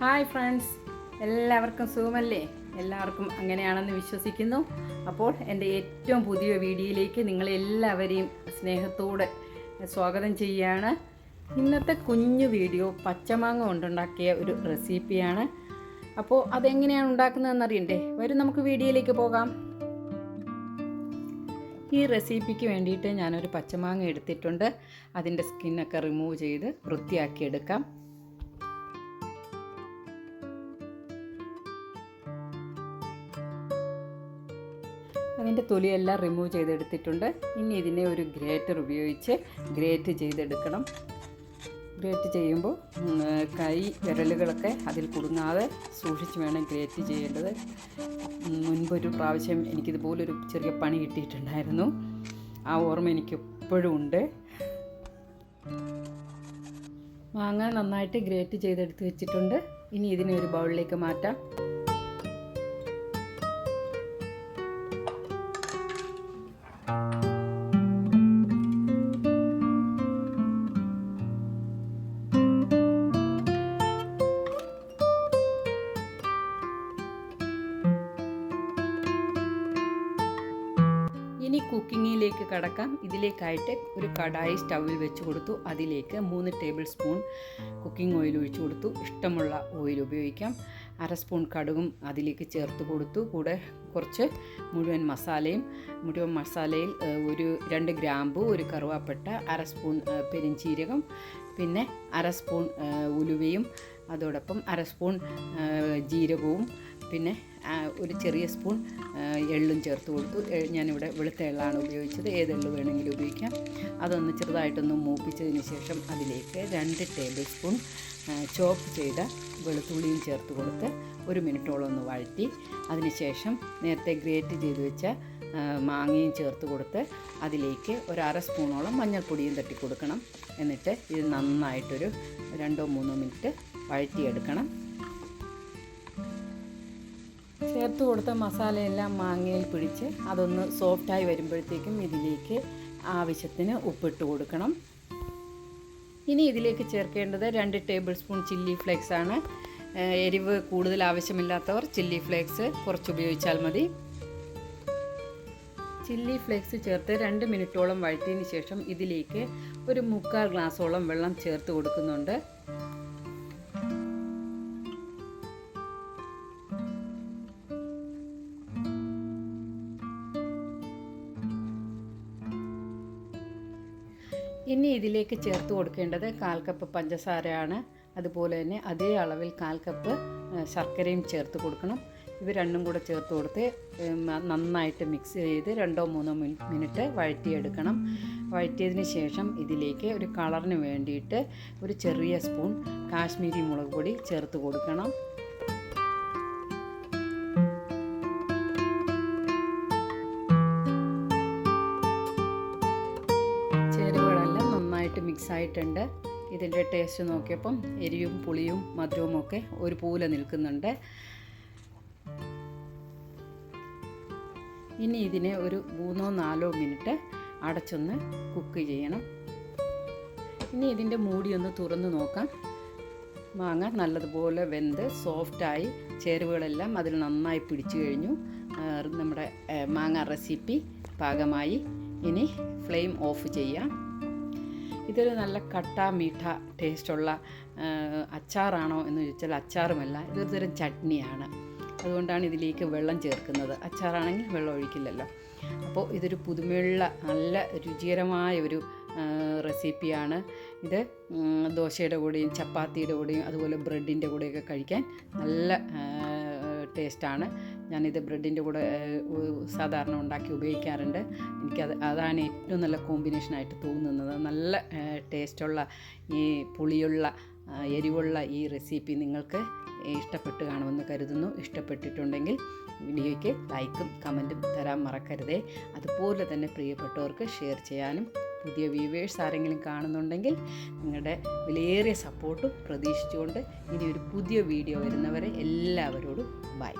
Hi friends എല്ലാവർക്കും സുഖമല്ലേ? എല്ലാവർക്കും അങ്ങനെയാണെന്ന് വിശ്വസിക്കുന്നു. അപ്പോൾ എന്റെ ഏറ്റവും പുതിയ വീഡിയോയിലേക്ക് നിങ്ങളെല്ലാവരെയും സ്നേഹത്തോടെ സ്വാഗതം ചെയ്യുകയാണ്. ഇന്നത്തെ കുഞ്ഞു വീഡിയോ പച്ചമാങ്ങ കൊണ്ടുണ്ടാക്കിയ ഒരു റെസിപ്പിയാണ്. അപ്പോൾ അതെങ്ങനെയാണ് ഉണ്ടാക്കുന്നതെന്ന് അറിയണ്ടേ? വരും നമുക്ക് വീഡിയോയിലേക്ക് പോകാം. ഈ റെസിപ്പിക്ക് വേണ്ടിയിട്ട് ഞാനൊരു പച്ചമാങ്ങ എടുത്തിട്ടുണ്ട്. അതിന്റെ സ്കിന്നൊക്കെ റിമൂവ് ചെയ്ത് വൃത്തിയാക്കി അതിന്റെ തൊലിയെല്ലാം റിമൂവ് ചെയ്തെടുത്തിട്ടുണ്ട്. ഇനി ഇതിനെ ഒരു ഗ്രേറ്റർ ഉപയോഗിച്ച് ഗ്രേറ്റ് ചെയ്തെടുക്കണം. ഗ്രേറ്റ് ചെയ്യുമ്പോൾ കൈ വിരലുകളൊക്കെ അതിൽ കുടുങ്ങാതെ സൂക്ഷിച്ച് വേണം ഗ്രേറ്റ് ചെയ്യേണ്ടത്. മുൻപൊരു പ്രാവശ്യം എനിക്കിതുപോലൊരു ചെറിയ പണി കിട്ടിയിട്ടുണ്ടായിരുന്നു. ആ ഓർമ്മ എനിക്ക് എപ്പോഴും ഉണ്ട്. മാങ്ങ നന്നായിട്ട് ഗ്രേറ്റ് ചെയ്തെടുത്ത് വെച്ചിട്ടുണ്ട്. ഇനി ഇതിനെ ഒരു ബൗളിലേക്ക് മാറ്റാം. ഇനി കുക്കിങ്ങിലേക്ക് കടക്കാം. ഇതിലേക്കായിട്ട് ഒരു കടായി സ്റ്റൗവിൽ വെച്ച് കൊടുത്തു. അതിലേക്ക് മൂന്ന് ടേബിൾ സ്പൂൺ കുക്കിംഗ് ഓയിൽ ഒഴിച്ചു കൊടുത്തു. ഇഷ്ടമുള്ള ഓയിൽ ഉപയോഗിക്കാം. അര സ്പൂൺ കടുകും അതിലേക്ക് ചേർത്ത് കൊടുത്തു. കൂടെ കുറച്ച് മുഴുവൻ മസാലയും മുഴുവൻ മസാലയിൽ ഒരു രണ്ട് ഗ്രാമ്പു ഒരു കറുവാപ്പട്ട അര സ്പൂൺ പെരിഞ്ചീരകം പിന്നെ അര സ്പൂൺ ഉലുവയും അതോടൊപ്പം അര സ്പൂൺ ജീരകവും പിന്നെ ഒരു ചെറിയ സ്പൂൺ എള്ളും ചേർത്ത് കൊടുത്തു. ഞാനിവിടെ വെളുത്ത എള്ളാണ് ഉപയോഗിച്ചത്. ഏത് എള്ള് വേണമെങ്കിലും ഉപയോഗിക്കാം. അതൊന്ന് ചെറുതായിട്ടൊന്ന് മൂപ്പിച്ചതിന് ശേഷം അതിലേക്ക് രണ്ട് ടേബിൾ സ്പൂൺ ചോപ്പ് ചെയ്ത വെളുത്തുള്ളിയും ചേർത്ത് കൊടുത്ത് ഒരു മിനിറ്റോളം ഒന്ന് വഴറ്റി അതിനുശേഷം നേരത്തെ ഗ്രേറ്റ് ചെയ്ത് വെച്ച മാങ്ങയും ചേർത്ത് കൊടുത്ത് അതിലേക്ക് ഒരു അര സ്പൂണോളം മഞ്ഞൾപ്പൊടിയും തട്ടി കൊടുക്കണം. എന്നിട്ട് ഇത് നന്നായിട്ടൊരു രണ്ടോ മൂന്നോ മിനിറ്റ് വഴറ്റിയെടുക്കണം. ചേർത്ത് കൊടുത്ത മസാലയെല്ലാം മാങ്ങയിൽ പിടിച്ച് അതൊന്ന് സോഫ്റ്റായി വരുമ്പോഴത്തേക്കും ഇതിലേക്ക് ആവശ്യത്തിന് ഉപ്പിട്ട് കൊടുക്കണം. ഇനി ഇതിലേക്ക് ചേർക്കേണ്ടത് രണ്ട് ടേബിൾ സ്പൂൺ ചില്ലി ഫ്ലേക്സ് ആണ്. എരിവ് കൂടുതൽ ആവശ്യമില്ലാത്തവർ ചില്ലി ഫ്ലേക്സ് കുറച്ച് ഉപയോഗിച്ചാൽ മതി. ചില്ലി ഫ്ലേക്സ് ചേർത്ത് രണ്ട് മിനിറ്റോളം വഴറ്റിയതിന് ശേഷം ഇതിലേക്ക് ഒരു മുക്കാൽ ഗ്ലാസോളം വെള്ളം ചേർത്ത് കൊടുക്കുന്നുണ്ട്. ഇനി ഇതിലേക്ക് ചേർത്ത് കൊടുക്കേണ്ടത് കാൽ കപ്പ് പഞ്ചസാരയാണ്. അതുപോലെ തന്നെ അതേ അളവിൽ കാൽ കപ്പ് ശർക്കരയും ചേർത്ത് കൊടുക്കണം. ഇവ രണ്ടും കൂടെ ചേർത്ത് കൊടുത്ത് നന്നായിട്ട് മിക്സ് ചെയ്ത് രണ്ടോ മൂന്നോ മിനി- മിനിറ്റ് വഴറ്റിയെടുക്കണം. വഴറ്റിയതിന് ശേഷം ഇതിലേക്ക് ഒരു കളറിന് വേണ്ടിയിട്ട് ഒരു ചെറിയ സ്പൂൺ കാശ്മീരി മുളക് പൊടി ചേർത്ത് കൊടുക്കണം. ആയിട്ടുണ്ട്. ഇതിന്റെ ടേസ്റ്റ് നോക്കിയപ്പം എരിയും പുളിയും മധുരവും ഒക്കെ ഒരുപോലെ നിൽക്കുന്നുണ്ട്. ഇനി ഇതിനെ ഒരു മൂന്നോ നാലോ മിനിറ്റ് അടച്ചൊന്ന് കുക്ക് ചെയ്യണം. ഇനി ഇതിന്റെ മൂടി ഒന്ന് തുറന്ന് നോക്കാം. മാങ്ങ നല്ലതുപോലെ വെന്ത് സോഫ്റ്റായി ചേരുവകളെല്ലാം അതിൽ നന്നായി പിടിച്ചു കഴിഞ്ഞു. നമ്മുടെ മാങ്ങ റെസിപ്പി പാകമായി. ഇനി ഫ്ലെയിം ഓഫ് ചെയ്യാം. ഇതൊരു നല്ല കട്ട മീഠ ടേസ്റ്റുള്ള അച്ചാറാണോ എന്ന് ചോദിച്ചാൽ അച്ചാറുമല്ല ഇതൊരു തരം ചട്നിയാണ്. അതുകൊണ്ടാണ് ഇതിലേക്ക് വെള്ളം ചേർക്കുന്നത്. അച്ചാറാണെങ്കിൽ വെള്ളം ഒഴിക്കില്ലല്ലോ. അപ്പോൾ ഇതൊരു പുതുമയുള്ള നല്ല രുചികരമായ ഒരു റെസിപ്പിയാണ്. ഇത് ദോശയുടെ കൂടെയും ചപ്പാത്തിയുടെ കൂടെയും അതുപോലെ ബ്രെഡിന്റെ കൂടെയൊക്കെ കഴിക്കാൻ നല്ല ടേസ്റ്റാണ് ഞാനിത് ബ്രെഡിന്റെ കൂടെ സാധാരണ ഉണ്ടാക്കി ഉപയോഗിക്കാറുണ്ട്. എനിക്കത് അതാണ് ഏറ്റവും നല്ല കോമ്പിനേഷനായിട്ട് തോന്നുന്നത്. നല്ല ടേസ്റ്റുള്ള ഈ പുളിയുള്ള എരിവുള്ള ഈ റെസിപ്പി നിങ്ങൾക്ക് ഇഷ്ടപ്പെട്ട് കാണുമെന്ന് കരുതുന്നു. ഇഷ്ടപ്പെട്ടിട്ടുണ്ടെങ്കിൽ വീഡിയോയ്ക്ക് ലൈക്കും കമന്റും തരാൻ മറക്കരുതേ. അതുപോലെ തന്നെ പ്രിയപ്പെട്ടവർക്ക് ഷെയർ ചെയ്യാനും പുതിയ വ്യൂവേഴ്സ് ആരെങ്കിലും കാണുന്നുണ്ടെങ്കിൽ നിങ്ങളുടെ വിലയേറിയ സപ്പോർട്ടും പ്രതീക്ഷിച്ചുകൊണ്ട് ഇനി ഒരു പുതിയ വീഡിയോ വരുന്നവരെ എല്ലാവരോടും ബൈ.